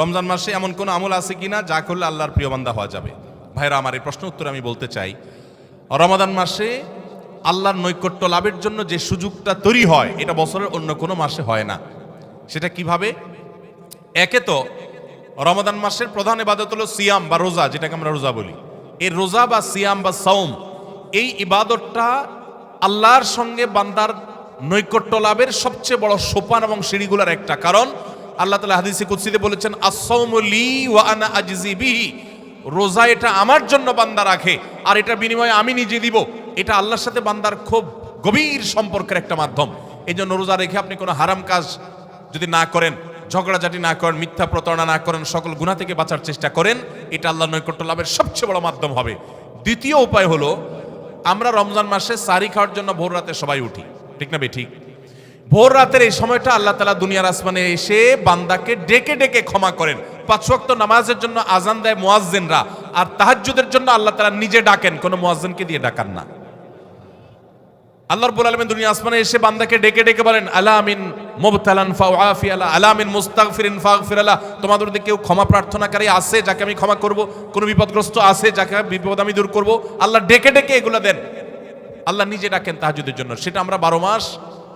রমজান মাসে এমন কোনো আমল আছে কি না যা করলে আল্লাহর প্রিয় বান্দা হওয়া যাবে? ভাইরা, আমার এই প্রশ্ন উত্তরে আমি বলতে চাই, রমাদান মাসে আল্লাহর নৈকট্য লাভের জন্য যে সুযোগটা তৈরি হয়, এটা বছরের অন্য কোনো মাসে হয় না। সেটা কীভাবে? একে তো রমাদান মাসের প্রধান ইবাদত হলো সিয়াম বা রোজা, যেটাকে আমরা রোজা বলি। এই রোজা বা সিয়াম বা সৌম এই ইবাদতটা আল্লাহর সঙ্গে বান্দার নৈকট্য লাভের সবচেয়ে বড় সোপান এবং সিঁড়িগুলার একটা কারণ। আল্লাহ তালা হাদিসে কুৎসিতে বলেছেন আসৌমলি ওয়া আনা আজিজি বিহি। রোজা এটা আমার জন্য বান্দা রাখে, আর এটা বিনিময়ে আমি নিজে দিব। এটা আল্লাহর সাথে বান্দার খুব গভীর সম্পর্কের একটা মাধ্যম। এই জন্য রোজা রেখে আপনি কোনো হারাম কাজ যদি না করেন, ঝগড়াঝাটি না করেন, মিথ্যা প্রতারণা না করেন, সকল গুণা থেকে বাঁচার চেষ্টা করেন, এটা আল্লাহ নৈকট্য লাভের সবচেয়ে বড় মাধ্যম হবে। দ্বিতীয় উপায় হলো, আমরা রমজান মাসে সারি খাওয়ার জন্য ভোর রাতে সবাই উঠি। ঠিক না বে ঠিক। ভোর রাতের এই সময়টা আল্লাহ তালা দুনিয়ার আসমানে এসে বান্দাকে ডেকে ডেকে ক্ষমা করেন। পাঁচ নামাজের জন্য আজান দেয় মোয়াজ্জেনরা। আর তাহাজ্জুদের জন্য আল্লাহ তালা নিজে ডাকেন, কোনো মোয়াজ্জেনকে দিয়ে ডাকান না। আল্লাহ রব্বুল আলামিন দুনিয়া আসমানে এসে বান্দাকে ডেকে ডেকে বলেন, আলা আমিন মুবতালান ফাউআফি আলা আলা আমিন মুস্তাগফিরিন ফাগফির আলা তোমাদের মধ্যে কেউ ক্ষমা প্রার্থনাকারী আছে যাকে আমি ক্ষমা করব? কোন বিপদগ্রস্ত আছে যাকে বিপদ আমি দূর করব? আল্লাহ ডেকে ডেকে এগুলো দেন। আল্লাহ নিজে ডাকেন তাহাজুদের জন্য। সেটা আমরা বারো মাস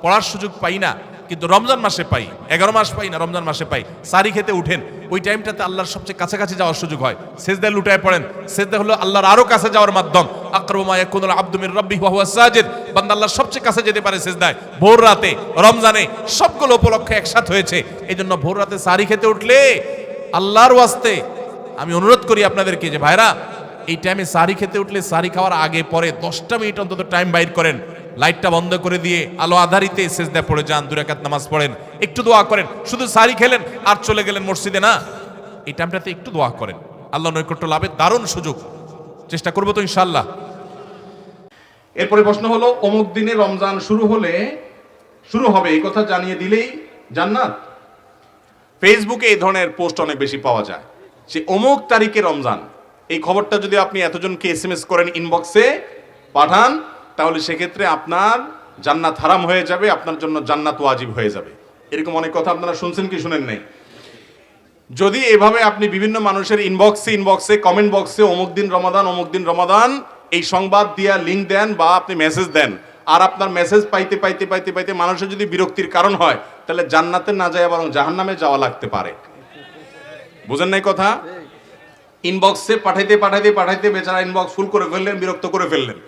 পড়ার সুযোগ পাই না, কিন্তু রমজান মাসে পাই, এগারো মাস পাই না, রমজান মাসে পাই। সারি খেতে উঠেন, ওই টাইমটাতে আল্লাহর সবচেয়ে কাছাকাছি যাওয়ার সুযোগ হয়। সেজদায় লুটায় পড়েন, সেজদা হলো আল্লাহর আরও কাছে যাওয়ার মাধ্যম। আকরমা ইয়াকুনুল আব্দুমির রব্বি ওয়া সাজিদ। বান্দা আল্লাহর সবচেয়ে কাছে যেতে পারে সেজদায়। ভোর রাতে, রমজানে সবগুলো উপলক্ষে একসাথে হয়েছে। এই জন্য ভোর রাতে সারি খেতে উঠলে আল্লাহর ওয়াস্তে আমি অনুরোধ করি আপনাদেরকে যে ভাইরা, এই টাইমে সারি খেতে উঠলে সারি খাওয়ার আগে পরে দশটা মিনিট অন্তত টাইম বাইর করেন। লাইটটা বন্ধ করে দিয়ে আলো আধারিতে সেজদা পড়ে যান দুরাকাত নামাজ পড়েন। একটু দোয়া করেন। শুধু সারি খেলেন আর চলে গেলেন মসজিদে, না? এই টাইমটাতে একটু দোয়া করেন। আল্লাহ নৈকট্য লাভের দারুণ সুযোগ। চেষ্টা করব তো ইনশাল্লাহ এরপরে প্রশ্ন হলো, অমুক দিনে রমজান শুরু হলে শুরু হবে, এই কথা জানিয়ে দিলেই জান্নাত? ফেসবুকে এই ধরনের পোস্ট অনেক বেশি পাওয়া যায়। যে অমুক তারিখে রমজান। এই খবরটা যদি আপনি এতজনকে এস এম এস করেন ইনবক্সে, পাঠান। তাহলে সেক্ষেত্রে আপনার জান্নাত হারাম হয়ে যাবে আপনার জন্য জান্নাত ওয়াজিব হয়ে যাবে। এরকম অনেক কথা আপনারা শুনছেন কি শুনেন নাই? যদি এভাবে আপনি বিভিন্ন মানুষের ইনবক্সে ইনবক্সে কমেন্ট বক্সে অমুক দিন রমাদান অমুক দিন রমাদান এই সংবাদ দিয়া লিঙ্ক দেন বা আপনি মেসেজ দেন আর আপনার মেসেজ পাইতে পাইতে পাইতে পাইতে মানুষের যদি বিরক্তির কারণ হয় তাহলে জান্নাতে না যায় বরং জাহান্নামে যাওয়া লাগতে পারে। বুঝেন নাই কথা? ইনবক্সে পাঠাইতে পাঠাইতে পাঠাইতে বেচারা ইনবক্স ফুল করে ফেললেন বিরক্ত করে ফেললেন।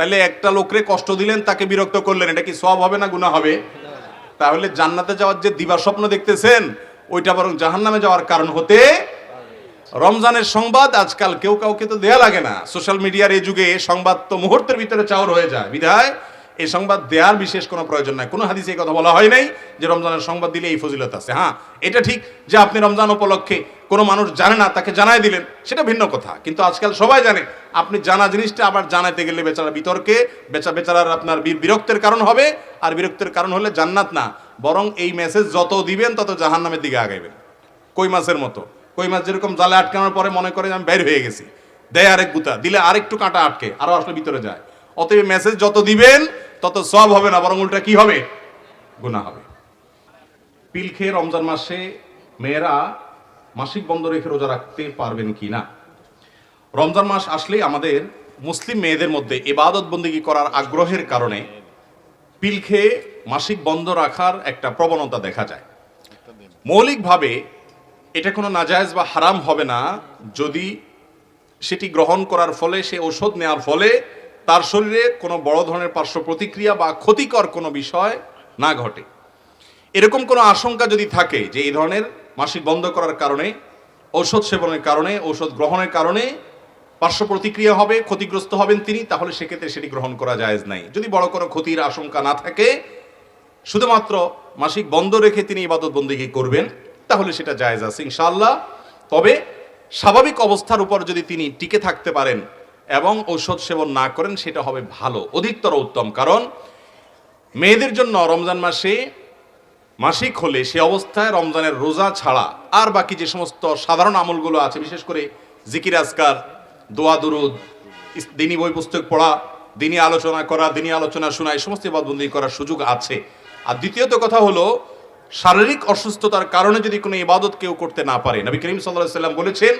তাহলে একটা লোকরে কষ্ট দিলেন, তাকে বিরক্ত করলেন, এটা কি সব হবে না গুণা হবে? তাহলে জান্নাতে যাওয়ার যে দিবা স্বপ্ন দেখতেছেন, ওইটা বরং জাহান্নামে যাওয়ার কারণ হতে রমজানের সংবাদ আজকাল কেউ কাউকে তো দেয়া লাগে না। সোশ্যাল মিডিয়ার এই যুগে সংবাদ তো মুহূর্তের ভিতরে চাউর হয়ে যায়। বিধায় এই সংবাদ দেওয়ার বিশেষ কোনো প্রয়োজন নাই। কোনো হাদিসে কথা বলা হয় নাই যে রমজানের সংবাদ দিলে এই ফজিলত আছে। হ্যাঁ এটা ঠিক যে আপনি রমজান উপলক্ষে কোনো মানুষ জানে না, তাকে জানাই দিলেন, সেটা ভিন্ন কথা। কিন্তু আজকাল সবাই জানে, আপনি জানা জিনিসটা আবার জানাতে গেলে বেচারা বিতর্কে, বেচা বেচারার আপনার বিরক্তের কারণ হবে, আর বিরক্তের কারণ হলে জান্নাত না। বরং এই মেসেজ যত দিবেন, তত জাহান্নামের দিকে আগাইবেন। কই মাছের মতো? কই মাছ যেরকম জালে আটকানোর পরে মনে করে আমি বের হয়ে গেছি। দেয় আরেক গুতা, দিলে আরেকটু কাঁটা আটকে, আরও আসলে ভিতরে যায়। অতএব মেসেজ যত দিবেন, তত সব হবে না, বরং উল্টা কি হবে? গুণা হবে। পিল খেয়ে রমজান মাসে মেয়েরা মাসিক বন্ধ রেখে রোজা রাখতে পারবেন কি না? রমজান মাস আসলেই আমাদের মুসলিম মেয়েদের মধ্যে এবাদত বন্দিগি করার আগ্রহের কারণে পিল খেয়ে মাসিক বন্ধ রাখার একটা প্রবণতা দেখা যায়। মৌলিকভাবে এটা কোনো নাজায়েজ বা হারাম হবে না। যদি সেটি গ্রহণ করার ফলে, সে ওষুধ নেওয়ার ফলে তার শরীরে কোনো বড় ধরনের পার্শ্ব প্রতিক্রিয়া বা ক্ষতিকর কোনো বিষয় না ঘটে। এরকম কোনো আশঙ্কা যদি থাকে যে এই ধরনের মাসিক বন্ধ করার কারণে, ঔষধ সেবনের কারণে, ঔষধ গ্রহণের কারণে পার্শ্ব প্রতিক্রিয়া হবে, ক্ষতিগ্রস্ত হবেন তিনি, তাহলে সেক্ষেত্রে সেটি গ্রহণ করা জায়েজ নাই। যদি বড় কোনো ক্ষতির আশঙ্কা না থাকে, শুধুমাত্র মাসিক বন্ধ রেখে তিনি ইবাদত বন্দিগি করবেন, তাহলে সেটা জায়েজ আছে ইনশাআল্লাহ। তবে স্বাভাবিক অবস্থার উপর যদি তিনি টিকে থাকতে পারেন এবং ঔষধ সেবন না করেন, সেটা হবে ভালো, অধিকতর উত্তম। কারণ মেয়েদের জন্য রমজান মাসে মাসিক হলে সে অবস্থায় রমজানের রোজা ছাড়া আর বাকি যে সমস্ত সাধারণ আমলগুলো আছে, বিশেষ করে জিকির আজকার, দোয়া দুরুদ দিনী বই পুস্তক পড়া, দিনী আলোচনা করা, দিনী আলোচনা শোনা, এই সমস্ত বাদবন্দি করার সুযোগ আছে। আর দ্বিতীয়ত কথা হলো, শারীরিক অসুস্থতার কারণে যদি কোনো ইবাদত কেউ করতে না পারে, নবী করিম সাল্লাহ সাল্লাম বলেছেন,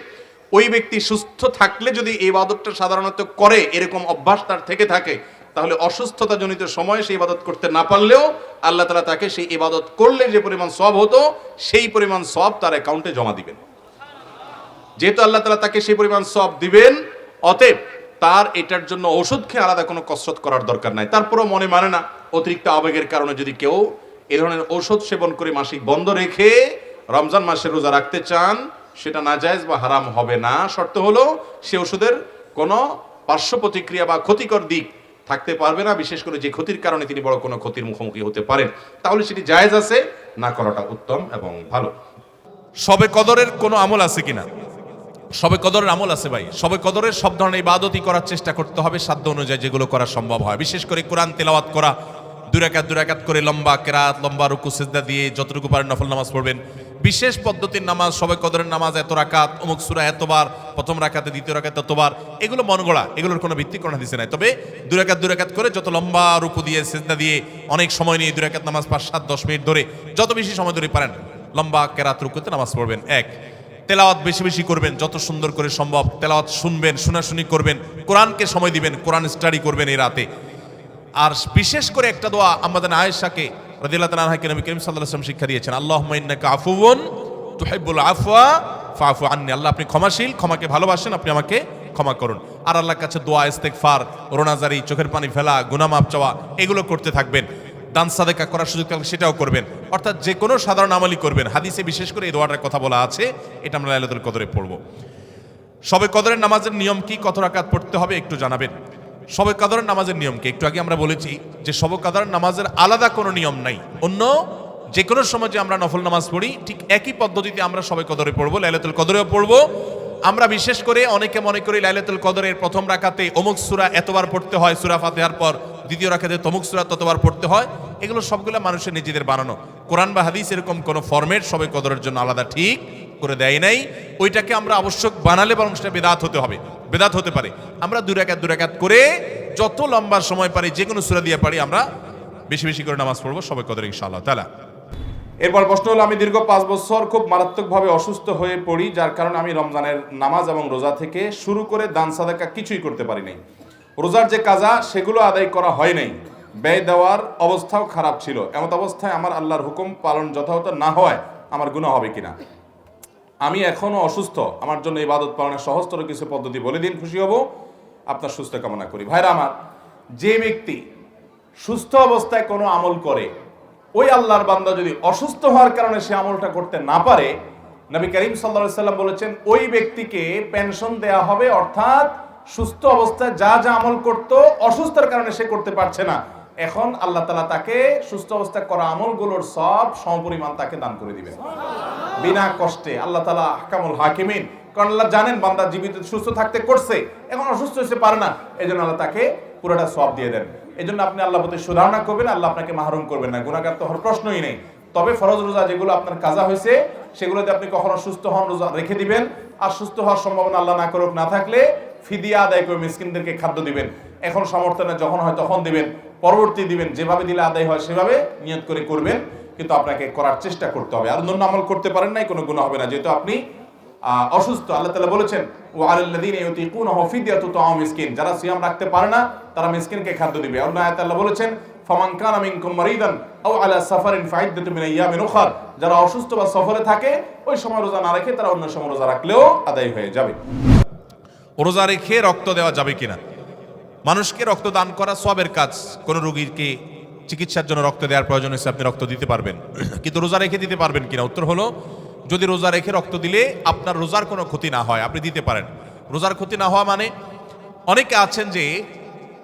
ওই ব্যক্তি সুস্থ থাকলে যদি এই ইবাদতটা সাধারণত করে, এরকম অভ্যাস তার থেকে থাকে তাহলে অসুস্থতাজনিত সময়ে সেই ইবাদত করতে না পারলেও আল্লাহ তালা তাকে সেই ইবাদত করলে যে পরিমাণ সব হতো, সেই পরিমাণ সব তার অ্যাকাউন্টে জমা দিবেন। যেহেতু আল্লাহ তালা তাকে সেই পরিমাণ সব দিবেন, অতএব তার এটার জন্য ওষুধ খেয়ে আলাদা কোনো কসরত করার দরকার নাই। তারপরেও মনে মানে না, অতিরিক্ত আবেগের কারণে যদি কেউ এ ধরনের ঔষধ সেবন করে মাসিক বন্ধ রেখে রমজান মাসে রোজা রাখতে চান, সেটা নাজায়েজ বা হারাম হবে না। শর্ত হলো সে ওষুধের কোনো পার্শ্ব প্রতিক্রিয়া বা ক্ষতিকর দিক থাকতে পারবে না, বিশেষ করে যে ক্ষতির কারণে তিনি বড় কোনো ক্ষতির মুখোমুখি হতে পারেন। তাহলে সেটি জায়েজ আছে, না করাটা উত্তম এবং ভালো। সবে কদরের কোনো আমল আছে কিনা? সবে কদরের আমল আছে ভাই। সবে কদরের সব ধরনের ইবাদতই করার চেষ্টা করতে হবে সাধ্য অনুযায়ী যেগুলো করা সম্ভব হয়। বিশেষ করে কোরআন তেলাওয়াত করা দুরাকাত দুরাকাত করে লম্বা কেরাত, লম্বা রুকু, সেজদা দিয়ে যতটুকু পারেন নফল নামাজ পড়বেন। বিশেষ পদ্ধতির নামাজ সবাই কদরের নামাজ, এত রাকাত, অমুক সুরা এতবার, প্রথম রাকাতে, দ্বিতীয় রাকাতে, এতবার, এগুলো মন গড়া, এগুলোর কোনো ভিত্তি কোনো দিছে নাই। তবে দুরাকাত দুরাকাত করে যত লম্বা রুকু দিয়ে, সেজদা দিয়ে, অনেক সময় নিয়ে দুরাকাত নামাজ পাঁচ, সাত, দশ মিনিট ধরে, যত বেশি সময় ধরে পারেন, লম্বা কেরাত রুকুতে নামাজ পড়বেন। এক, তেলাওয়াত বেশি বেশি করবেন, যত সুন্দর করে সম্ভব তেলাওয়াত শুনবেন, শোনাশুনি করবেন, কোরআনকে সময় দিবেন, কোরআন স্টাডি করবেন এই রাতে। আর বিশেষ করে একটা দোয়া আমাদের আয়েশাকে রাদিয়াল্লাহু তাআলা আনহাকে নবী করিম ওয়াসাল্লাম শিক্ষা দিয়েছেন, আল্লাহুম্মা ইন্নাকা আফুউন তুহিব্বুল আফওয়া ফাফু আন্নি। আল্লাহ আপনি ক্ষমাশীল, ক্ষমাকে ভালোবাসেন, আপনি আমাকে ক্ষমা করুন। আর আল্লাহর কাছে দোয়া, ইস্তেগফার, রোনাজারি, চোখের পানি ফেলা গুনাহ মাপ চাওয়া, এগুলো করতে থাকবেন। দান সাদেকা করার সুযোগ থাকলে সেটাও করবেন। অর্থাৎ যে কোনো সাধারণ আমলই করবেন। হাদিসে বিশেষ করে এই দোয়াটার কথা বলা আছে, এটা আমরা লাইলাতুল কদরে পড়ব। সবে কদরের নামাজের নিয়ম কি, কত রাকাত পড়তে হবে একটু জানাবেন। সবে কদরের নামাজের নিয়মকে। একটু আগে আমরা বলেছি যে সবে কদরের নামাজের আলাদা কোনো নিয়ম নাই। অন্য যে কোনো সময় যে আমরা নফল নামাজ পড়ি, ঠিক একই পদ্ধতিতে আমরা সবে কদরে পড়ব, লাইলাতুল কদরেও পড়ব। আমরা বিশেষ করে অনেকে মনে করি লাইলাতুল কদরের প্রথম রাখাতে অমুক সুরা এতবার পড়তে হয়, সুরা ফাতেহার পর দ্বিতীয় রাখাতে তমুক সুরা ততবার পড়তে হয়। এগুলো সবগুলো মানুষের নিজেদের বানানো। কোরআন বা হাদিস এরকম কোনো ফর্মেট সবে কদরের জন্য আলাদা, ঠিক করে দেয় নাই, ওইটাকে আমরা আবশ্যক বানালে বরং সেটা বেদাত হতে হবে, বেদাত হতে পারে। আমরা দুই রাকাত দুই রাকাত করে যত লম্বা সময় পারি যে কোনো সুরা দিয়ে পারি, আমরা বেশি বেশি করে নামাজ পড়ব সবে কদর ইনশাআল্লাহ তালা এরপর প্রশ্ন হলো, আমি দীর্ঘ পাঁচ বছর খুব মারাত্মকভাবে অসুস্থ হয়ে পড়ি, যার কারণে আমি রমজানের নামাজ এবং রোজা থেকে শুরু করে দান সাদাকা কিছুই করতে পারি নাই। রোজার যে কাজা, সেগুলো আদায় করা হয় নাই। ব্যয় দেওয়ার অবস্থাও খারাপ ছিল। এমত অবস্থায় আমার আল্লাহর হুকুম পালন যথাযথ না হওয়ায় আমার গুণা হবে কিনা? আমি এখনও অসুস্থ। আমার জন্য এই ইবাদত পালনের সহজতর কিছু পদ্ধতি বলে দিন, খুশি হব। আপনার সুস্থ কামনা করি। ভাইরা আমার, যে ব্যক্তি সুস্থ অবস্থায় কোনো আমল করে, ওই আল্লাহর বান্দা যদি অসুস্থ হওয়ার কারণে সে আমলটা করতে না পারে, নবী করিম সাল্লা সাল্লাম বলেছেন, ওই ব্যক্তিকে পেনশন দেয়া হবে, অর্থাৎ সুস্থ অবস্থায় যা যা আমল করতো অসুস্থতার কারণে সে করতে পারছে না। এখন আল্লাহ তালা তাকে সুস্থ অবস্থা করা আমলগুলোর সব সমপরিমাণ তাকে দান করে দিবেন। বিনা কষ্টে। আল্লাহ তালা হাকামুল হাকিমিন। কারণ আল্লাহ জানেন বান্দা জীবিত সুস্থ থাকতে করছে এখন অসুস্থ হতে পারে না। এই জন্য আল্লাহ তাকে পুরোটা সব দিয়ে দেন। এই জন্য আপনি আল্লাহ প্রতি সুধারণা করবেন আল্লাহ আপনাকে মাহরুম করবেন না। গুণাগার তো হওয়ার প্রশ্নই নেই। তবে ফরজ রোজা যেগুলো আপনার কাজা হয়েছে সেগুলোতে আপনি কখনো সুস্থ হন রোজা রেখে দিবেন। আর সুস্থ হওয়ার সম্ভাবনা আল্লাহ না করুক না থাকলে ফিদিয়া আদায় করে মিসকিনদেরকে খাদ্য দিবেন। এখন সমর্থনে যখন হয় তখন দিবেন। পরবর্তী দিবেন, যেভাবে দিলে আদায় হয় সেভাবে নিয়ত করে করবেন, কিন্তু আপনাকে করার চেষ্টা করতে হবে। আর অন্য আমল করতে পারেন নাই, কোনো গুণা হবে না। যেহেতু আপনি অসুস্থ, আল্লাহ তালা বলেছেন ও তাআম মিসকিন। যারা সিয়াম রাখতে পারে না, তারা মিসকিনকে খাদ্য দিবে। অন্য আয়াত আল্লাহ বলেছেন, ফামান কানা মিনকুম মারিদান আও আলা সাফারিন ফাইদ্দাতু মিন আইয়ামিন উখার। যারা অসুস্থ বা সফরে থাকে, ওই সময় রোজা না রেখে তারা অন্য সময় রোজা রাখলেও আদায় হয়ে যাবে। রোজা রেখে রক্ত দেওয়া যাবে কিনা? মানুষকে রক্ত দান করা সবের কাজ। কোন রোগীকে চিকিৎসার জন্য রক্ত দেওয়ার প্রয়োজন হয়েছে, আপনি রক্ত দিতে পারবেন। কিন্তু রোজা রেখে দিতে পারবেন কিনা? উত্তর হলো, যদি রোজা রেখে রক্ত দিলে আপনার রোজার কোনো ক্ষতি না হয়, আপনি দিতে পারেন। রোজার ক্ষতি না হওয়া মানে অনেকে আছেন যে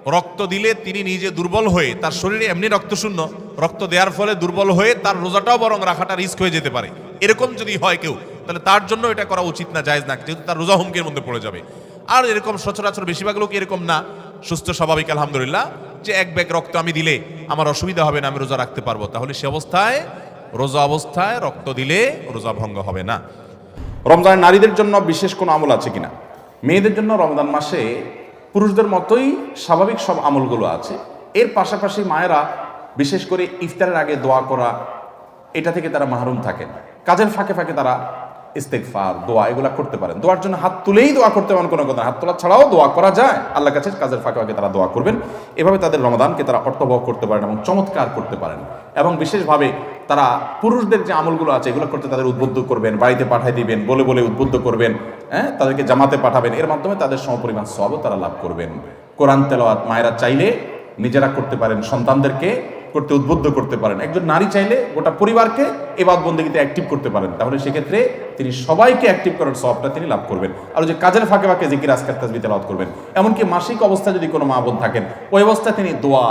রক্ত দিলে তিনি নিজে দুর্বল হয়ে, তার শরীরে এমনি রক্ত শূন্য, রক্ত দেওয়ার ফলে দুর্বল হয়ে তার রোজাটাও বরং রাখাটা রিস্ক হয়ে যেতে পারে। এরকম যদি হয় কেউ, তাহলে তার জন্য এটা করা উচিত না, জায়েজ না, যেহেতু তার রোজা হুমকির মধ্যে পড়ে যাবে। আর এরকম সচরাচর বেশিরভাগ লোক এরকম না। সুস্থ, স্বাভাবিক, আলহামদুলিল্লাহ, যে এক ব্যাগ রক্ত আমি দিলে আমার অসুবিধা হবে না, আমি রোজা রাখতে পারব। তাহলে সে অবস্থায়, রোজা অবস্থায় রক্ত দিলে রোজা ভঙ্গ হবে না। রমজানের নারীদের জন্য বিশেষ কোনো আমল আছে কিনা? মেয়েদের জন্য রমজান মাসে পুরুষদের মতোই স্বাভাবিক সব আমলগুলো আছে। এর পাশাপাশি মায়েরা বিশেষ করে ইফতারের আগে দোয়া করা, এটা থেকে তারা মাহরুম থাকেন। কাজের ফাঁকে ফাঁকে তারা ইস্তেকফার দোয়া, এগুলা করতে পারেন। দোয়ার জন্য হাত তুলেই দোয়া করতে পারেন, কোনো কথা হাত তোলা ছাড়াও দোয়া করা যায়। আল্লাহ কাছে কাজের ফাঁকে ফাঁকে তারা দোয়া করবেন। এভাবে তাদের রমাদানকে তারা অর্থবহ করতে পারেন এবং চমৎকার করতে পারেন। এবং বিশেষভাবে তারা পুরুষদের যে আমলগুলো আছে, এগুলো করতে তাদের উদ্বুদ্ধ করবেন, বাড়িতে পাঠাই দিবেন, বলে বলে উদ্বুদ্ধ করবেন হ্যাঁ তাদেরকে জামাতে পাঠাবেন। এর মাধ্যমে তাদের সমপরিমাণ সবও তারা লাভ করবেন। কোরআন তেলাওয়াত মায়েরা চাইলে নিজেরা করতে পারেন, সন্তানদেরকে করতে উদ্বুদ্ধ করতে পারেন। একজন নারী চাইলে গোটা পরিবারকে এবাদ বন্দীতে অ্যাক্টিভ করতে পারেন। তাহলে সেক্ষেত্রে তিনি সবাইকে অ্যাক্টিভ করার সবটা তিনি লাভ করবেন। আর যে কাজের ফাঁকে ফাঁকে জিকির, আজকার, তাজবি, তেলাওয়াত করবেন। এমনকি মাসিক অবস্থায় যদি কোনো মা বোন থাকেন, ওই অবস্থায় তিনি দোয়া,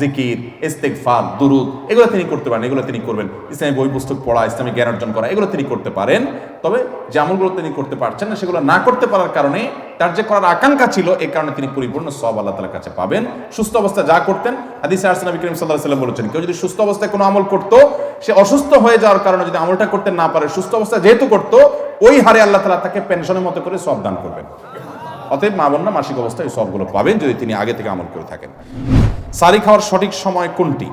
জিকির ইস্তেকফার দুরুদ, এগুলো তিনি করতে পারেন, এগুলো তিনি করবেন। ইসলামী বই পুস্তক পড়া, ইসলামী জ্ঞান অর্জন করা, এগুলো তিনি করতে পারেন। তবে যে আমলগুলো তিনি করতে পারছেন না, সেগুলো না করতে পারার কারণে তার যে করার আকাঙ্ক্ষা ছিল এই কারণে তিনি পরিপূর্ণ সব আল্লাহ তালার কাছে পাবেন। সুস্থ অবস্থায় যা করতেন, হাদিসে আরসালাম করিম সাল্লাহ সাল্লাম বলেছেন, কেউ যদি সুস্থ অবস্থায় কোনো আমল করতো, সে অসুস্থ হয়ে যাওয়ার কারণে যদি আমলটা করতে না পারে, সুস্থ অবস্থায় যেহেতু করতো, ওই হারে আল্লাহ তালা তাকে পেনশনের মতো করে সব দান করবেন। অতএব মা বোনরা মাসিক অবস্থায় এই সবগুলো পাবেন যদি তিনি আগে থেকে আমল করে থাকেন। সারি খাওয়ার সঠিক সময় কোনটি?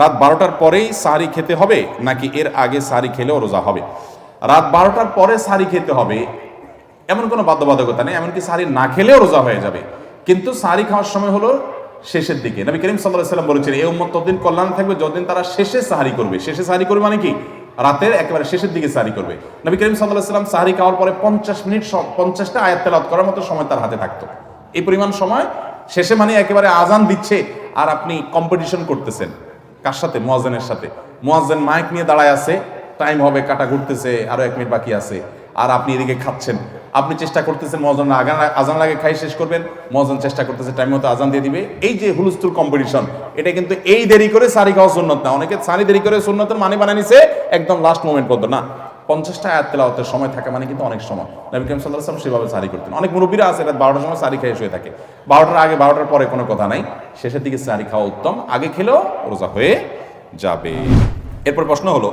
রাত বারোটার পরেই সারি খেতে হবে, নাকি এর আগে সারি খেলেও রোজা হবে? রাত বারোটার পরে সারি খেতে হবে, এমন কোনো বাধ্যবাধকতা নেই, এমনকি সারি না খেলেও রোজা হয়ে যাবে। কিন্তু সারি খাওয়ার সময় হলো শেষের দিকে। নবী করিম সাল্লাহ সাল্লাম বলেছেন এই উম্মত ততদিন কল্যাণ থাকবে যতদিন তারা শেষে সাহারি করবে। শেষে সাহারি করবে মানে কি? রাতের একেবারে শেষের দিকে সাহারি করবে। নবী করিম সাল্লাহ সাল্লাম সাহারি খাওয়ার পরে পঞ্চাশ মিনিট পঞ্চাশটা আয়াত তেলাওয়াত করার মতো সময় তার হাতে থাকতো। এই পরিমাণ সময় শেষে মানে একেবারে আজান দিচ্ছে আর আপনি কম্পিটিশন করতেছেন। কার সাথে? মোয়াজেনের সাথে। মোয়াজেন মাইক নিয়ে দাঁড়ায় আছে টাইম হবে, কাটা ঘুরতেছে, আরও এক মিনিট বাকি আছে, আর আপনি এদিকে খাচ্ছেন। আপনি চেষ্টা করতেছেন মজন আজান লাগে খাই শেষ করবেন মজন চেষ্টা করতেছে, টাইম মতো আজান দিয়ে দিবে। এই যে হুলস্থুল কম্পিটিশন এটা কিন্তু এই দেরি করে সারি খাওয়া সুন্নত না। অনেকে সারি দেরি করে সুন্নতের মানে বানিয়ে নিছে, একদম লাস্ট মোমেন্ট পর্যন্ত না। পঞ্চাশটা আয়াত তেলাওয়াতের সময় থাকে মানে কিন্তু অনেক সময়। নবী করিম সাল্লাহ সাল্লাম সেভাবে সারি করতেন। অনেক মুরব্বীরা আছে, রাত বারোটার সময় সারি খেয়ে শুয়ে থাকে। বারোটার আগে, বারোটার পরে কোনো কথা নাই। শেষের দিকে সারি খাওয়া উত্তম। আগে খেলেও রোজা হয়ে যাবে। এরপর প্রশ্ন হলো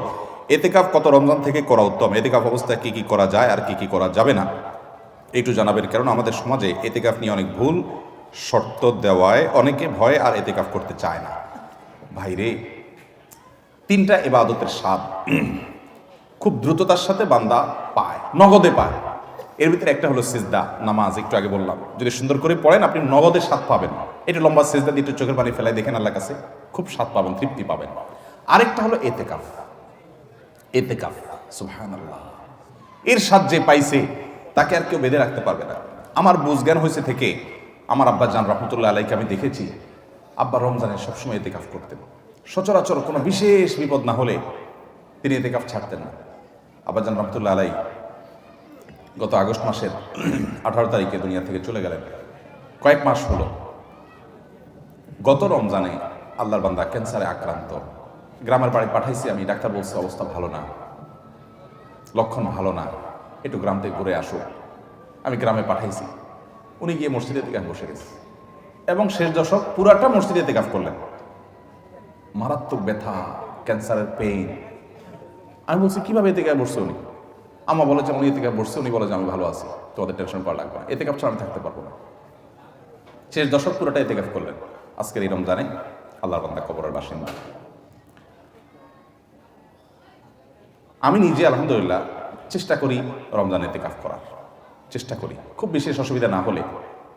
এতেকাফ কত রমজান থেকে করা উত্তম? এতেকাফ অবস্থায় কী কী করা যায় আর কী কী করা যাবে না? একটু জানাবেন কারণ আমাদের সমাজে এতেকাফ নিয়ে অনেক ভুল, শর্ত দেওয়ায় অনেকে ভয় আর এতেকাফ করতে চায় না। ভাইরে তিনটা এবাদতের স্বাদ খুব দ্রুততার সাথে বান্দা পায়, নগদে পায়। এর ভিতরে একটা হলো সিজদা, নামাজ, একটু আগে বললাম। যদি সুন্দর করে পড়েন, আপনি নগদে স্বাদ পাবেন। এটা লম্বা সিজদা দিয়ে একটু চোখের পানি ফেলাই দেখেন আল্লাহ কাছে, খুব স্বাদ পাবেন, তৃপ্তি পাবেন। আরেকটা হলো এতেকাফ। এতেকাফ, সুবহানাল্লাহ। এর স্বাদ যে পাইছে, তাকে আর কেউ বেঁধে রাখতে পারবে না। আমার বুঝজ্ঞান হয়েছে থেকে আমার আব্বা জান রহমতুল্লাহ আলাইকে আমি দেখেছি, আব্বা রমজানে সবসময় এতেকাফ করতেন। সচরাচর কোনো বিশেষ বিপদ না হলে তিনি এতেকাফ ছাড়তেন না। আব্বা জান রহমতুল্লাহ আলাই গত আগস্ট মাসের আঠারো তারিখে দুনিয়া থেকে চলে গেলেন। কয়েক মাস হলো। গত রমজানে আল্লাহর বান্দা ক্যান্সারে আক্রান্ত। গ্রামের বাড়ি পাঠাইছি, আমি ডাক্তার বলছে, অবস্থা ভালো না। লক্ষণ ভালো না। একটু গ্রাম থেকে ঘুরে আসো। আমি গ্রামে পাঠাইছি। উনি গিয়ে মসজিদে তেকাফ বসে গেছে। এবং শেষ দশক পুরাটা মসজিদে তেকাফ করলেন। মারাত্মক ব্যথা, ক্যান্সারের পেইন আমি বলছি, কীভাবে এতে কাপ বসছে উনি? আমা বলে যে, উনি এতে কাপ বসছে, উনি বলে যে, আমি ভালো আছি। তোমাদের টেনশন করা লাগবে না। এতে কাপ ছাড়া আমি থাকতে পারব না। শেষ দশক পুরোটা এতে কাপ করলেন। আজকের এই রমজানে আল্লাহর বান্দা কবরের বাসিন্দা। আমি নিজে, আলহামদুলিল্লাহ, চেষ্টা করি রমজান এতে কাফ করার। চেষ্টা করি। খুব বিশেষ অসুবিধা না হলে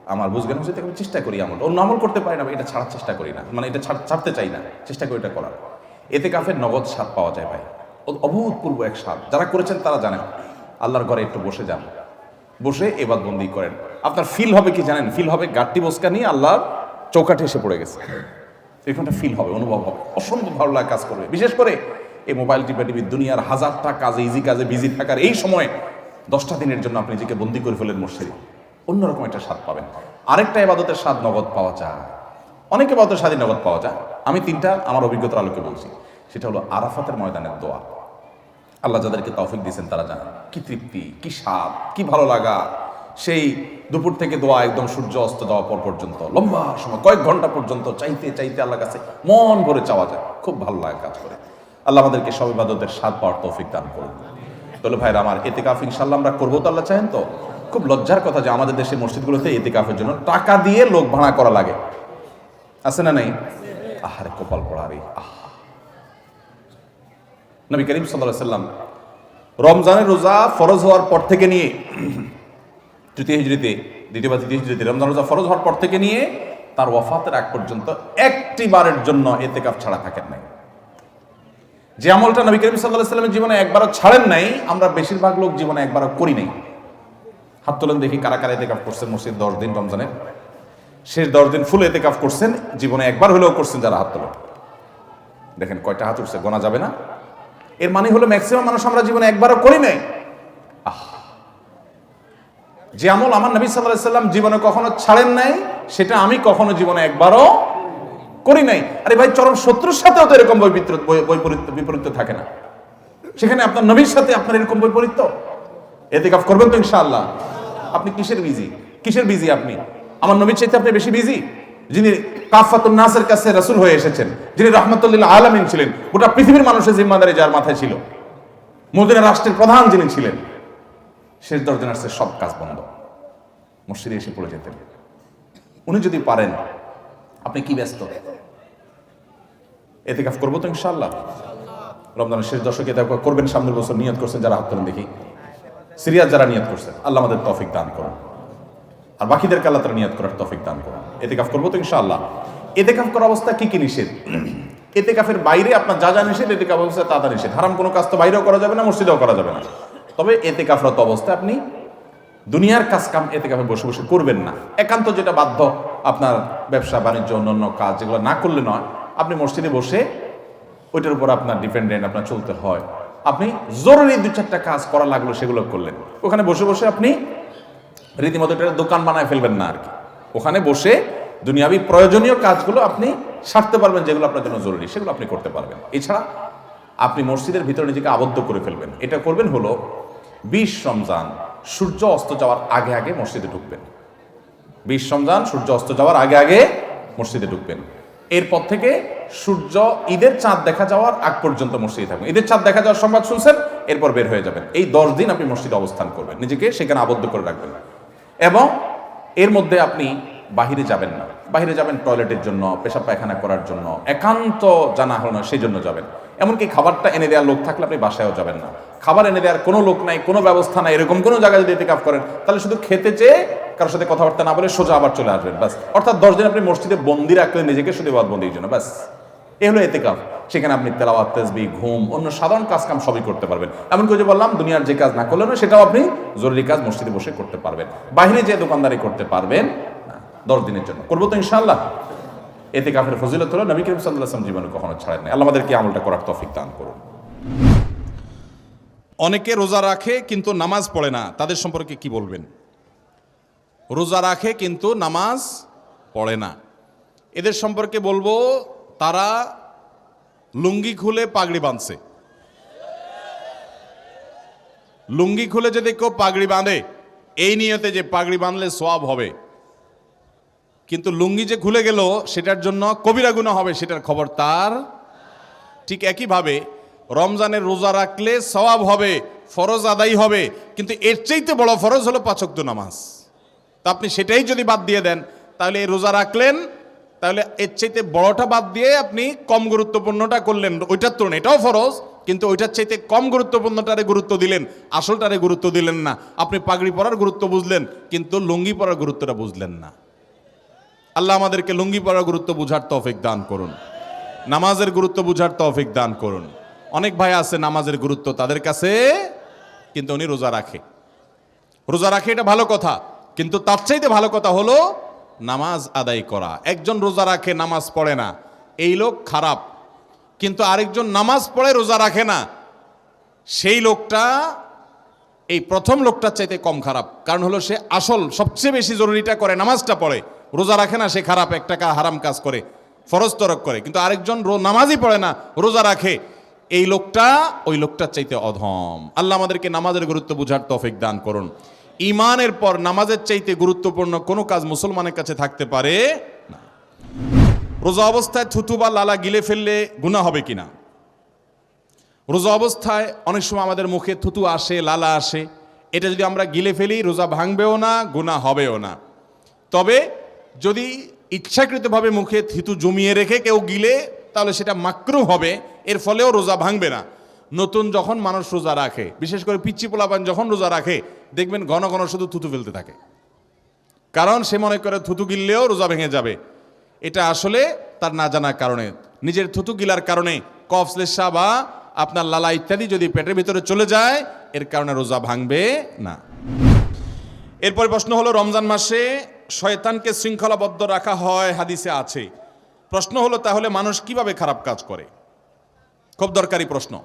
আমার বুঝজ্ঞান হচ্ছে আমি চেষ্টা করি আমল। অন্য আমল করতে পারি না এটা ছাড়ার চেষ্টা করি না। মানে এটা ছাড়- ছাড়তে চাই না, চেষ্টা করি এটা করার। এতে কাফের নগদ স্বাদ পাওয়া যায় ভাই। অভূতপূর্ব এক স্বাদ। যারা করেছেন তারা জানেন। আল্লাহর ঘরে একটু বসে যান। বসে এবার বন্দি করেন। আপনার ফিল হবে কি জানেন? ফিল হবে গাট্টি বসকা নিয়ে আল্লাহর চৌকাঠে এসে পড়ে গেছে। এরকমটা ফিল হবে, অনুভব হবে। অসম্ভব ভালো লাগা কাজ করবে। বিশেষ করে এই মোবাইল টিপা টিভি দুনিয়ার হাজারটা কাজে ইজি কাজে বিজি থাকার এই সময় দশটা দিনের জন্য আপনি নিজেকে বন্দি করে ফেলেন মসজিদে। অন্যরকম একটা স্বাদ পাবেন। আরেকটা এবাদতের স্বাদ নগদ পাওয়া যায়। অনেক এবাদতের স্বাদই নগদ পাওয়া যায়। আমি তিনটা আমার অভিজ্ঞতার আলোকে বলছি। সেটা হলো আরাফাতের ময়দানের দোয়া। আল্লাহ যাদেরকে তৌফিক দিয়েছেন তারা জানেন কি তৃপ্তি, কি স্বাদ, কি ভালো লাগা। সেই দুপুর থেকে দোয়া একদম সূর্য অস্ত যাওয়া পর পর্যন্ত, লম্বা সময়, কয়েক ঘণ্টা পর্যন্ত চাইতে চাইতে আল্লাহ কাছে মন ভরে চাওয়া যায়। খুব ভালো লাগে কাজ করে। আল্লাহ আমাদেরকে সব ইবাদতের স্বাদ পাওয়ার তৌফিক দান করুন। তাহলে ভাইরা আমার এতে কাফ ইনশাল্লাহ আমরা করব তো আল্লাহ চাহেন তো? খুব লজ্জার কথা যে আমাদের দেশের মসজিদগুলোতে এতে কাফের জন্য টাকা দিয়ে লোক ভাড়া করা লাগে। আছে না নাই? আহারে কপাল পড়া রে নবী করিম সাল্লাহ সাল্লাম রমজানের রোজা ফরজ হওয়ার পর থেকে নিয়ে তৃতীয় হিজড়িতে দ্বিতীয় বা তৃতীয় হিজড়িতে রমজান রোজা ফরজ হওয়ার পর থেকে নিয়ে তার ওয়াফাতের আগ পর্যন্ত একটি বারের জন্য এতেকাফ ছাড়া থাকেন নাই। যে আমলটা নবী করিম সাল্লাহ সাল্লামের জীবনে একবারও ছাড়েন নাই, আমরা বেশিরভাগ লোক জীবনে একবারও করি নাই। হাত তোলেন দেখি কারা কারা এতে এতেকাফ করছেন মসজিদ দশ দিন রমজানের। শেষ দশ দিন ফুল এতেকাফ করছেন, জীবনে একবার হলেও করছেন যারা হাত তোলেন। দেখেন কয়টা হাত উঠছে, গোনা যাবে না। এর মানে হলো ম্যাক্সিমাম মানুষ আমরা জীবনে একবারও করি নাই। যে আমল আমার নবী সাল্লাহ সাল্লাম জীবনে কখনো ছাড়েন নাই, সেটা আমি কখনো জীবনে একবারও করি নাই। আরে ভাই, চরম শত্রুর সাথেও তো এরকম বৈপরীত্য বিপরীত্য থাকে না। সেখানে আপনার নবীর সাথে আপনার এরকম বৈপরীত্য? এতে কাফ করবেন তো ইনশাআল্লাহ। আপনি কিসের বিজি? কিসের বিজি আপনি? আমার নবীর চাইতে আপনি বেশি বিজি? যিনি কাফাতুন নাসের কাছে রাসূল হয়ে এসেছেন, যিনি রহমতুল্লাহ আলামিন ছিলেন, গোটা পৃথিবীর মানুষের জিম্মাদারি যার মাথায় ছিল। মদিনা রাষ্ট্রের প্রধান যিনি ছিলেন, শেষ দশ দিন আসছে সব কাজ বন্ধ। মসজিদে এসে পড়ে যেতেন। উনি যদি পারেন আপনি কি ব্যস্ত? এতে কাজ করব তো ইনশাল্লাহ রমজানের শেষ দশকে করবেন, সামনের বছর নিয়ত করছেন যারা হাত তোলেন দেখি। সিরিয়াস যারা নিয়ত করছেন, আল্লাহ আমাদের তফিক দান করুন। আর বাকিদেরকে আল্লাহ তারা নিয়ত করার তফিক দান করুন। এতে কাফ করব তো ইনশাআল্লাহ। এতে কাফ করার অবস্থা কি কি নিষেধ? এতে কাফের বাইরে আপনার যা যা নিষেধ এতে কাফ অবস্থা তা তা নিষেধ। হারাম কোনো কাজ তো বাইরেও করা যাবে না, মসজিদেও করা যাবে না। তবে এতে কাফরত অবস্থায় আপনি দুনিয়ার কাজ কাম এতে কাপে বসে বসে করবেন না। একান্ত যেটা বাধ্য আপনার ব্যবসা, বাণিজ্য, অন্যান্য কাজ, যেগুলো না করলে নয়, আপনি মসজিদে বসে ওইটার উপর আপনার ডিপেন্ডেন্ট আপনার চলতে হয়। আপনি জরুরি দু চারটা কাজ করা লাগল সেগুলো করলেন। ওখানে বসে বসে আপনি রীতিমতো এটা দোকান বানায় ফেলবেন না আর কি। ওখানে বসে দুনিয়াবি প্রয়োজনীয় কাজগুলো আপনি সারতে পারবেন যেগুলো আপনার জন্য জরুরি, সেগুলো আপনি করতে পারবেন। এছাড়া আপনি মসজিদের ভিতরে নিজেকে আবদ্ধ করে ফেলবেন। এটা করবেন হলো বিশ রমজান। সূর্য অস্ত যাওয়ার আগে আগে মসজিদে ঢুকবেন। বিশ রমজান সূর্য অস্ত যাওয়ার আগে আগে মসজিদে ঢুকবেন। এরপর থেকে সূর্য ঈদের চাঁদ দেখা যাওয়ার আগ পর্যন্ত মসজিদে থাকবেন। ঈদের চাঁদ দেখা যাওয়ার সংবাদ শুনছেন, এরপর বের হয়ে যাবেন। এই দশ দিন আপনি মসজিদে অবস্থান করবেন। নিজেকে সেখানে আবদ্ধ করে রাখবেন। এবং এর মধ্যে আপনি বাহিরে যাবেন না। বাহিরে যাবেন টয়লেটের জন্য, পেশাব পায়খানা করার জন্য। একান্ত জানা হলো না, সেই জন্য যাবেন। এমনকি খাবারটা এনে দেওয়ার লোক থাকলে আপনি বাসায়ও যাবেন না। খাবার এনে দেওয়ার কোনো লোক নাই, কোনো ব্যবস্থা নাই, এরকম কোনো জায়গায় যদি এতে করেন, তাহলে শুধু খেতে চেয়ে কারোর সাথে কথাবার্তা না বলে সোজা আবার চলে আসবেন বাস অর্থাৎ দশ দিন আপনি মসজিদে বন্দি রাখলেন নিজেকে শুধু বন্দির জন্য বাস এ হলো এতে সেখানে আপনি তেলাওয়াত তেসবি ঘুম, অন্য সাধারণ কাজ কাম সবই করতে পারবেন। এমন করে যে বললাম, দুনিয়ার যে কাজ না করলেন সেটাও আপনি জরুরি কাজ মসজিদে বসে করতে পারবেন। বাইরে যে দোকানদারি করতে পারবেন দশ দিনের জন্য। করব তো ইনশাল্লাহ এতে কাফের ফজিলত হলো, নবী করিম সাল্লাহ আসলাম জীবনে কখনো ছাড়েন না আল্লাহ আমাদেরকে আমলটা করার তফিক দান করুন। অনেকে রোজা রাখে কিন্তু নামাজ পড়ে না, তাদের সম্পর্কে কি বলবেন? রোজা রাখে কিন্তু নামাজ পড়ে না। এদের সম্পর্কে বলব, তারা লুঙ্গি খুলে পাগড়ি বাঁধছে। লুঙ্গি খুলে যদি কেউ পাগড়ি বাঁধে, এই নিয়তে যে পাগড়ি বাঁধলে সোয়াব হবে। কিন্তু লুঙ্গি যে খুলে গেল, সেটার জন্য কবিরা গুণা হবে, সেটার খবর তার। ঠিক একইভাবে রমজানের রোজা রাখলে সওয়াব হবে, ফরজ আদায় হবে, কিন্তু এর চাইতে বড় ফরজ হলো পাচক্ত নামাজ। তা আপনি সেটাই যদি বাদ দিয়ে দেন, তাহলে এই রোজা রাখলেন, তাহলে এর চাইতে বড়টা বাদ দিয়ে আপনি কম গুরুত্বপূর্ণটা করলেন। ওইটার তুলনায় এটাও ফরজ, কিন্তু ওইটার চাইতে কম গুরুত্বপূর্ণটারে গুরুত্ব দিলেন, আসলটারে গুরুত্ব দিলেন না। আপনি পাগড়ি পরার গুরুত্ব বুঝলেন, কিন্তু লুঙ্গি পরার গুরুত্বটা বুঝলেন না। আল্লাহ আমাদেরকে লুঙ্গি পরার গুরুত্ব বুঝার তৌফিক দান করুন। নামাজের গুরুত্ব বুঝার তৌফিক দান করুন। অনেক ভাই আছে নামাজের গুরুত্ব তাদের কাছে, কিন্তু উনি রোজা রাখে। রোজা রাখে এটা ভালো কথা, কিন্তু তার চাইতে ভালো কথা হলো নামাজ আদায় করা। একজন রোজা রাখে, নামাজ পড়ে না। এই লোক খারাপ, কিন্তু আরেকজন নামাজ পড়ে, রোজা রাখে না। সেই লোকটা, এই প্রথম লোকটার চাইতে কম খারাপ। কারণ হলো সে আসল, সবচেয়ে বেশি জরুরিটা করে নামাজটা পড়ে। রোজা রাখে না, সে খারাপ এক টাকা হারাম কাজ করে, ফরজ তরক করে। কিন্তু আরেকজন নামাজই পড়ে না, রোজা রাখে। এই লোকটা, ওই লোকটার চাইতে অধম। আল্লাহ আমাদেরকে নামাজের গুরুত্ব বুঝার তফিক দান করুন। ইমানের পর নামাজের চাইতে গুরুত্বপূর্ণ কোনো কাজ মুসলমানের কাছে থাকতে পারে না। রোজা অবস্থায় থুতু বা লালা গিলে ফেললে গুণা হবে কিনা? রোজা অবস্থায় অনেক সময় আমাদের মুখে থুতু আসে, লালা আসে। এটা যদি আমরা গিলে ফেলি, রোজা ভাঙবেও না গুণা হবেও না। তবে যদি ইচ্ছাকৃতভাবে মুখে থিতু জমিয়ে রেখে কেউ গিলে, তাহলে সেটা মাকরু হবে, এর ফলেও রোজা ভাঙবে না। নতুন যখন মানুষ রোজা রাখে, বিশেষ করে পিচ্ছি পোলাপান যখন রোজা রাখে, দেখবেন ঘন ঘন শুধু থুতু ফেলতে থাকে। কারণ সে মনে করে থুতু গিললেও রোজা ভেঙে যাবে। এটা আসলে তার না জানার কারণে। নিজের থুতু গিলার কারণে কফ বা আপনার লালা ইত্যাদি যদি পেটের ভিতরে চলে যায়, এর কারণে রোজা ভাঙবে না। এরপরে প্রশ্ন হলো, রমজান মাসে শয়তানকে শৃঙ্খলাবদ্ধ রাখা হয়, হাদিসে আছে। প্রশ্ন হলো, তাহলে মানুষ কীভাবে খারাপ কাজ করে? খুব দরকারি প্রশ্ন।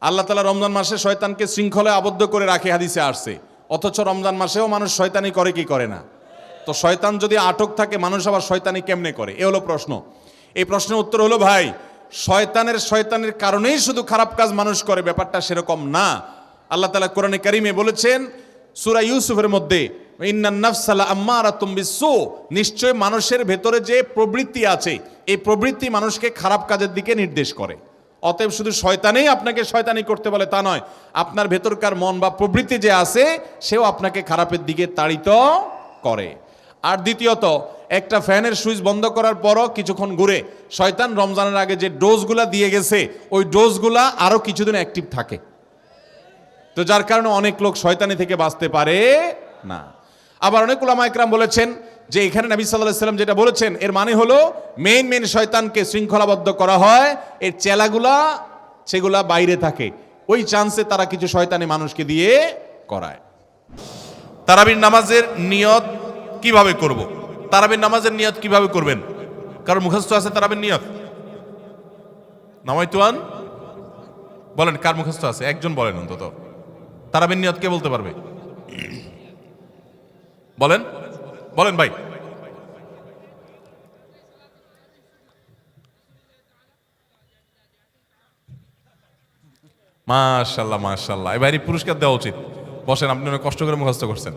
আল্লাহ তালা রমজান মাসে শয়তানকে শৃঙ্খলায় আবদ্ধ করে রাখে, হাদিসে আসছে। অথচ রমজান মাসেও মানুষ শয়তানি করে কি করে না? তো শয়তান যদি আটক থাকে, মানুষ আবার শয়তানি কেমনে করে? এ হলো প্রশ্ন। এই প্রশ্নের উত্তর হলো, ভাই, শয়তানের শয়তানের কারণেই শুধু খারাপ কাজ মানুষ করে, ব্যাপারটা সেরকম না। আল্লাহ তালা কোরআনে কারিমে বলেছেন, সুরা ইউসুফের মধ্যে নিশ্চয় মানুষের ভেতরে যে প্রবৃত্তি আছে, এই প্রবৃত্তি মানুষকে খারাপ কাজের দিকে নির্দেশ করে। অতএব শুধু শয়তানেই আপনাকে শয়তানি করতে বলে তা নয়, আপনার ভেতরকার মন বা প্রবৃত্তি যে আছে, সেও আপনাকে খারাপের দিকে তাড়িত করে। আর দ্বিতীয়ত, একটা ফ্যানের সুইচ বন্ধ করার পরও কিছুক্ষণ ঘুরে, শয়তান রমজানের আগে যে ডোজগুলা দিয়ে গেছে, ওই ডোজগুলা আরও কিছুদিন অ্যাক্টিভ থাকে। তো যার কারণে অনেক লোক শয়তানি থেকে বাঁচতে পারে না। আবার অনেক উলামা একরাম বলেছেন যে এখানে নবী সাল্লাহ সাল্লাম যেটা বলেছেন, এর মানে হলো মেইন মেইন শয়তানকে শৃঙ্খলাবদ্ধ করা হয়, এর চেলাগুলা, সেগুলা বাইরে থাকে। ওই চান্সে তারা কিছু শয়তানি মানুষকে দিয়ে করায়। তারাবির নামাজের নিয়ত কীভাবে করব। তারাবির নামাজের নিয়ত কীভাবে করবেন? কারণ মুখস্থ আছে তারাবির নিয়ত? নামাইতুয়ান বলেন, কার মুখস্থ আছে? একজন বলেন অন্তত। তারাবির নিয়ত কে বলতে পারবে? বলেন বলেন ভাই। মাশাল্লাহ মাশাল্লাহ। এই পুরস্কার দেওয়া উচিত। বসেন, আপনি অনেক কষ্ট করে মুখস্থ করছেন।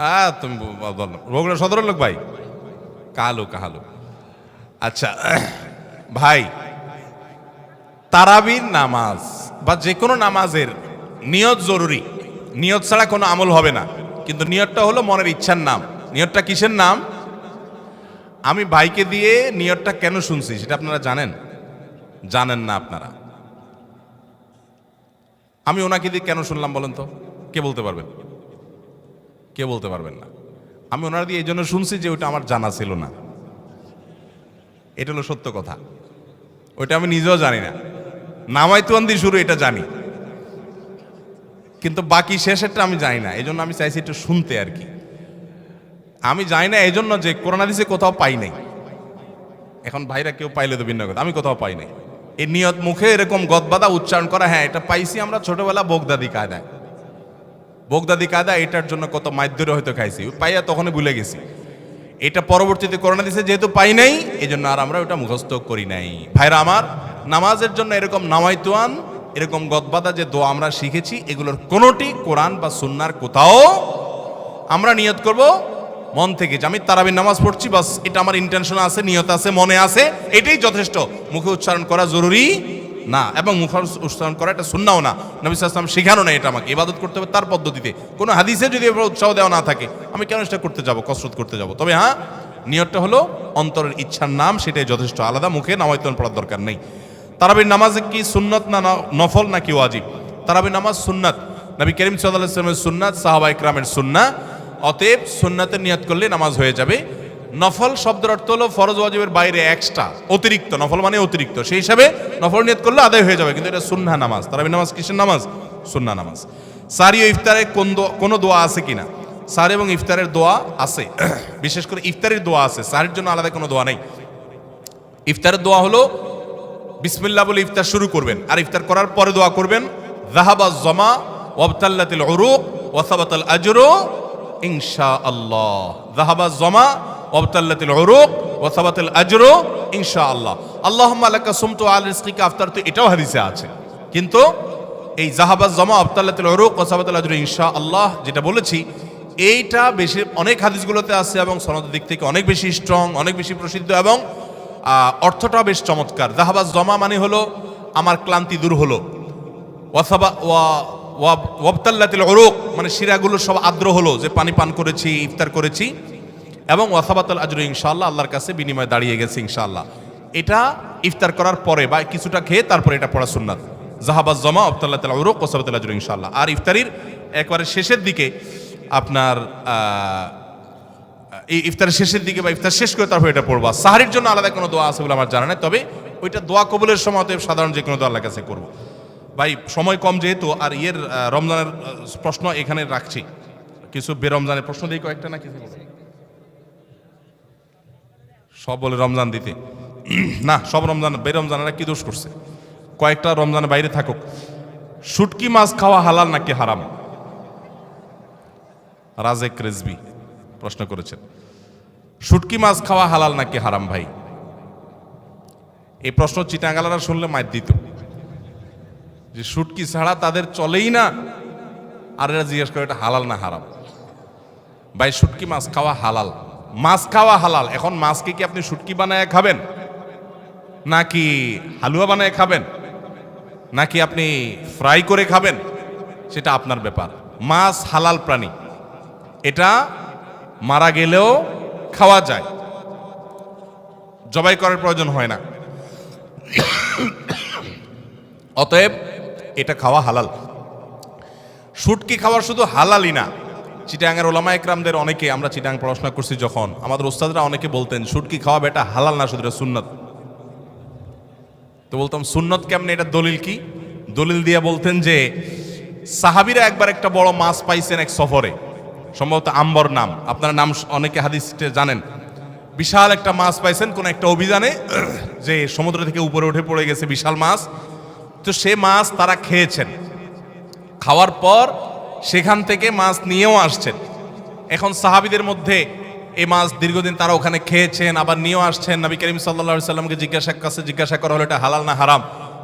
হ্যাঁ তুমি সদরের লোক ভাই? কালো কাহালো আচ্ছা ভাই, তারাবির নামাজ বা যে কোনো নামাজের নিয়ত জরুরি। নিয়ত ছাড়া কোনো আমল হবে না। কিন্তু নিয়তটা হলো মনের ইচ্ছার নাম। নিয়তটা কিসের নাম? আমি ভাইকে দিয়ে নিয়তটা কেন শুনছি সেটা আপনারা জানেন? জানেন না আপনারা। আমি ওনাকে দিয়ে কেন শুনলাম বলেন তো? কে বলতে পারবেন? কে বলতে পারবেন না? আমি ওনার দিয়ে এই জন্য শুনছি যে ওইটা আমার জানা ছিল না। এটা হলো সত্য কথা। ওইটা আমি নিজেও জানি না। নামাইতুয়ান দিয়ে শুরু, এটা জানি। কিন্তু বাকি শেষেরটা আমি জানি না এই জন্য আমি চাইছি একটু শুনতে আর কি। আমি জানি না এই জন্য যে করোনা দিছে কোথাও পাই নাই। এখন ভাইরা কেউ পাইলে তো ভিন্ন কথা, আমি কোথাও পাই নাই। এই নিয়ত মুখে এরকম গদবাদা উচ্চারণ করা হ্যাঁ এটা পাইছি আমরা ছোটবেলা বোগদাদি কায়দায়। বোগদাদি কায়দা এটার জন্য কত মাধ্যরে হয়তো খাইছি, পাইয়া তখনই ভুলে গেছি। এটা পরবর্তীতে করোনা দিছে যেহেতু পাই নাই এই জন্য আর আমরা ওটা মুখস্থ করি নাই। ভাইরা আমার, নামাজের জন্য এরকম নামাইতুয়ান এরকম গদবাদা যে দোয়া আমরা শিখেছি, এগুলোর কোনোটি কোরআন বা সুন্নার কোথাও আমরা নিয়ত করব মন থেকে। যে আমি তারাবির নামাজ পড়ছি, বাস এটা আমার ইন্টেনশন আছে, নিয়ত আছে, মনে আছে, এটাই যথেষ্ট। মুখে উচ্চারণ করা জরুরি না, এবং মুখ উচ্চারণ করা এটা শুননাও না। নবী সাল্লাম শেখানো না এটা আমাকে, ইবাদত করতে হবে তার পদ্ধতিতে। কোনো হাদিসে যদি উৎসাহ দেওয়া না থাকে, আমি কেন সেটা করতে যাব, কসরত করতে যাব? তবে হ্যাঁ নিয়তটা হলো অন্তরের ইচ্ছার নাম, সেটাই যথেষ্ট। আলাদা মুখে নামায়তন পড়ার দরকার নেই। তারাবির নামাজে কি সুন্নত না ন- নফল নাকি ওয়াজিব? তারাবির নামাজ সুন্নাত। নবী করিম সাল্লাহ সুন্নাত, সাহাবা ইকরামের সুন্না। অতএব সুন্নাতের নিয়াত করলে নামাজ হয়ে যাবে। নফল শব্দের অর্থ হলো ফরজ ওয়াজিবের বাইরে এক্সট্রা অতিরিক্ত। নফল মানে অতিরিক্ত। সেই হিসাবে নফল নিয়ত করলে আদায় হয়ে যাবে। কিন্তু এটা সুন্না নামাজ। তারাবি নামাজ কিসের নামাজ? সুন্না নামাজ। সারি ও ইফতারে কোন কোনো দোয়া আছে কিনা? সার এবং ইফতারের দোয়া আছে। বিশেষ করে ইফতারের দোয়া আছে। সারের জন্য আলাদা কোনো দোয়া নেই। ইফতারের দোয়া হলো বিসমিল্লাহ বলে ইফতার শুরু করবেন। আর ইফতার করার পরে দোয়া করবেন জাহাবা জমা ওয়াবতাল্লাতিল উরুক ওয়াসাবাতাল আজরু ইনশা আল্লাহ জাহাবা জমা ওয়াবতাল্লাতিল উরুক ওয়াসাবাতাল আজরু ইনশা আল্লাহ আল্লাহুম্মা লাকা সুমতু আল রিজকিকা, আফতার তো এটাও হাদিসে আছে। কিন্তু এই জাহাবাজ জমা আবতাল্লাতুল উরুক ওয়াসাবাতুল আজরু ইনশা আল্লাহ যেটা বলেছি, এইটা বেশি অনেক হাদিসগুলোতে আছে এবং সনদের দিক থেকে অনেক বেশি স্ট্রং অনেক বেশি প্রসিদ্ধ এবং আহ, অর্থটাও বেশ চমৎকার। জাহাবাজ জমা মানে হলো আমার ক্লান্তি দূর হলো। ওয়াসাবা ওয়া ওয়া- ওয়াবতাল্লাতিল উরুক মানে শিরাগুলো সব আর্দ্র হলো যে পানি পান করেছি ইফতার করেছি। এবং ওয়াসাবাতুল আজরু ইনশাআল্লাহ আল্লাহর কাছে বিনিময়ে দাঁড়িয়ে গেছে ইনশাআল্লাহ। এটা ইফতার করার পরে বা কিছুটা খেয়ে তারপরে এটা পড়া সুন্নাত। জাহাবাজ জমা আবতাল্লাহ তালা উরুক ওসাবতাল্লাহ জুর ইনশাল্লাহ আর ইফতারির একবারে শেষের দিকে আপনার এই ইফতারের শেষের দিকে বা ইফতার শেষ করে তারপর এটা পড়বা। সাহারির জন্য আলাদা কোনো দোয়া আছে বলে আমার জানা নেই, তবে ওইটা দোয়া কবুলের সময় অতএব সাধারণ যে কোনো দোয়া আল্লাহর কাছে করব। ভাই, সময় কম যেহেতু, আর ইয়ের রমজানের প্রশ্ন এখানে রাখছি। কিছু বেরমজানের প্রশ্ন দিই কয়েকটা না কিছু সব বলে রমজান দিতে। না, সব রমজান, বেরমজানেরা কি দোষ করছে? কয়েকটা রমজানের বাইরে থাকুক। শুটকি মাছ খাওয়া হালাল নাকি হারাম? রাজেক রেজবি। প্রশ্ন করেছেন, শুটকি মাছ খাওয়া হালাল নাকি হারাম ভাই? এই প্রশ্ন চিটাঙ্গালারা শুনলে মার দিত। যে শুটকি ছাড়া তাদের চলেই না, আর এরা জিজ্ঞেস করে এটা হালাল না হারাম। ভাই, শুটকি মাছ খাওয়া হালাল। মাছ খাওয়া হালাল? এখন মাছকে কি আপনি শুটকি বানায় খাবেন? নাকি হালুয়া বানায় খাবেন? নাকি আপনি ফ্রাই করে খাবেন? সেটা আপনার ব্যাপার। মাছ হালাল প্রাণী। এটা মারা গেলেও খাওয়া যায়। জবাই করার প্রয়োজন হয় না। অতএব এটা খাওয়া হালাল। শুটকি খাওয়ার শুধু হালালই না। চিটাঙ্গের ওলামা একরামদের অনেকে, আমরা চিটাং পড়াশোনা করছি যখন, আমাদের ওস্তাদরা অনেকে বলতেন, শুটকি খাওয়া বেটা হালাল না, শুধু সুন্নত। তো বলতাম, সুন্নত কেমনে? এটা দলিল কি? দলিল দিয়ে বলতেন যে, সাহাবিরা একবার একটা বড় মাছ পাইছেন এক সফরে। সম্ভবত আম্বর নাম। আপনার নাম অনেকে হাদিসে জানেন। বিশাল একটা মাছ পাইছেন, কোন একটা অভিযানে, যে সমুদ্র থেকে উপরে উঠে পড়ে গেছে বিশাল মাছ। তো সে মাছ তারা খেয়েছেন। খাওয়ার পর সেখান থেকে মাছ নিয়েও আসছেন। এখন সাহাবিদের মধ্যে এই মাছ দীর্ঘদিন তারা ওখানে খেয়েছেন, আবার নিয়েও আসছেন। নবী করিম সাল্লা সাল্লামকে জিজ্ঞাসা, কাছে জিজ্ঞাসা করা হলো, এটা হালাল না হারাম?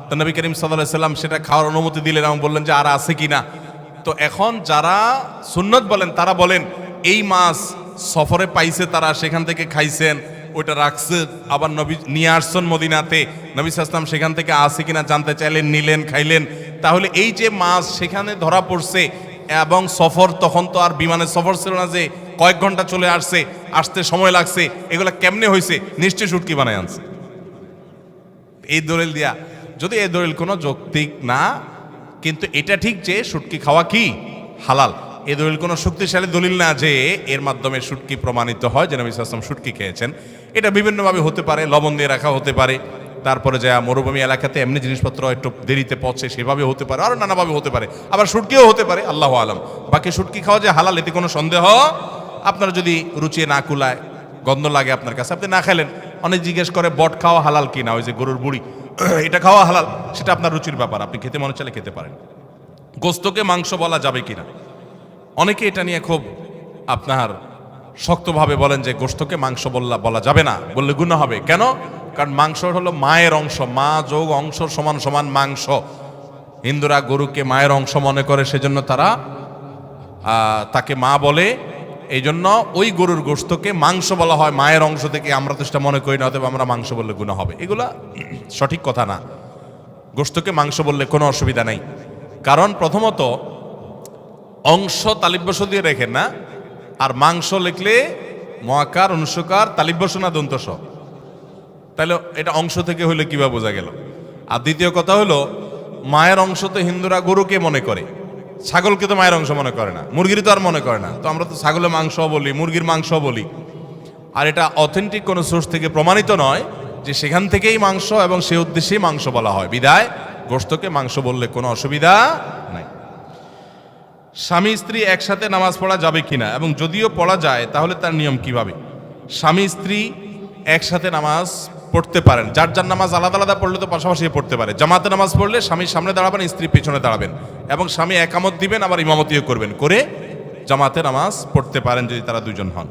তো নবী করিম সাল্লাহ সাল্লাম সেটা খাওয়ার অনুমতি দিলেন এবং বললেন যে, আর আছে কি না? তো এখন যারা সুন্নত বলেন, তারা বলেন, এই মাছ সফরে পাইছে তারা, সেখান থেকে খাইছেন, ওইটা রাখছে, আবার নবী নিয়ে আসছেন মদিনাতে, নবী সাসলাম সেখান থেকে আসে কিনা জানতে চাইলেন, নিলেন, খাইলেন। তাহলে এই যে মাছ সেখানে ধরা পড়ছে, এবং সফর তখন তো আর বিমানের সফর ছিল না যে কয়েক ঘণ্টা চলে আসছে, আসতে সময় লাগছে, এগুলো কেমনে হয়েছে নিশ্চয় শুটকি বানায় আনছে। এই দলিল দিয়া, যদি এই দলিল কোনো যৌক্তিক না কিন্তু এটা ঠিক যে শুটকি খাওয়া কি? হালাল। এ দলিল কোনো শক্তিশালী দলিল না যে এর মাধ্যমে শুটকি প্রমাণিত হয় যে নবী সাল্লাম শুটকি খেয়েছেন। এটা বিভিন্নভাবে হতে পারে, লবণ দিয়ে রাখা হতে পারে, তারপরে যা মরুভূমি এলাকাতে এমনি জিনিসপত্র একটু দেরিতে পৌঁছে সেভাবে হতে পারে আরও নানাভাবে হতে পারে। আবার শুটকিও হতে পারে, আল্লাহ আলম। বাকি শুটকি খাওয়া যে হালাল, এতে কোনো সন্দেহ? আপনার যদি রুচিয়ে না কুলায়, গন্ধ লাগে আপনার কাছে, আপনি না খেলেন অনেক জিজ্ঞেস করে, বট খাওয়া হালাল কি না? ওই যে গরুর বুড়ি, এটা খাওয়া হালাল, সেটা আপনার রুচির ব্যাপার, আপনি খেতে মনে চাইলে খেতে পারেন। গোস্তকে মাংস বলা যাবে কিনা অনেকে এটা নিয়ে খুব আপনার শক্তভাবে বলেন যে গোস্তকে মাংস বললা, বলা যাবে না, বললে গুণ হবে। কেন? কারণ মাংস হলো মায়ের অংশ, মা যোগ অংশ সমান সমান মাংস। হিন্দুরা গরুকে মায়ের অংশ মনে করে, সেজন্য তারা তাকে মা বলে এই জন্য ওই গরুর গোস্তকে মাংস বলা হয়, মায়ের অংশ থেকে আমরা তো সেটা মনে করি না অতএব আমরা মাংস বললে গুণ হবে। এগুলা সঠিক কথা না। গোস্তকে মাংস বললে কোনো অসুবিধা নেই। কারণ প্রথমত, অংশ তালিব্যস দিয়ে রেখেন না, আর মাংস লিখলে মহাকার অনুষ্কার তালিব্যস না দন্তস তাহলে এটা অংশ থেকে হইলে কীভাবে বোঝা গেল? আর দ্বিতীয় কথা হলো, মায়ের অংশ তো হিন্দুরা গরুকে মনে করে। ছাগলকে তো মায়ের অংশ মনে করে না, মুরগির তো আর মনে করে না। তো আমরা তো ছাগলের মাংস বলি, মুরগির মাংস বলি। আর এটা অথেন্টিক কোনো সোর্স থেকে প্রমাণিত নয় যে সেখান থেকেই মাংস এবং সে উদ্দেশ্যেই মাংস বলা হয়। বিদায় গোস্তকে মাংস বললে কোনো অসুবিধা নাই। স্বামী স্ত্রী একসাথে নামাজ পড়া যাবে কিনা এবং যদিও পড়া যায়, তাহলে তার নিয়ম কীভাবে? স্বামী স্ত্রী একসাথে নামাজ পড়তে পারেন। যার যার নামাজ আলাদা আলাদা পড়লে তো পাশাপাশি পড়তে পারে। জামাতে নামাজ পড়লে স্বামীর সামনে দাঁড়াবেন স্ত্রী পেছনে দাঁড়াবেন এবং স্বামী একামত দিবেন, আবার ইমামতিও করবেন। করে জামাতে নামাজ পড়তে পারেন যদি তারা দুজন হন।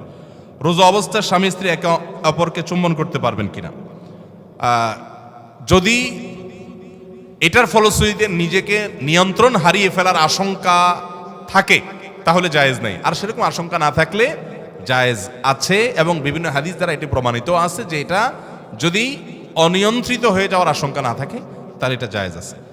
রোজা অবস্থায় স্বামী, স্ত্রী একে অপরকে চুম্বন করতে পারবেন কিনা? যদি এটার ফলশ্রুতিতে নিজেকে নিয়ন্ত্রণ হারিয়ে ফেলার আশঙ্কা থাকে, তাহলে জায়েজ নেই। আর সেরকম আশঙ্কা না থাকলে জায়েজ আছে এবং বিভিন্ন হাদিস দ্বারা এটি প্রমাণিত আছে যে এটা যদি অনিয়ন্ত্রিত হয়ে যাওয়ার আশঙ্কা না থাকে তাহলে এটা জায়জ আছে।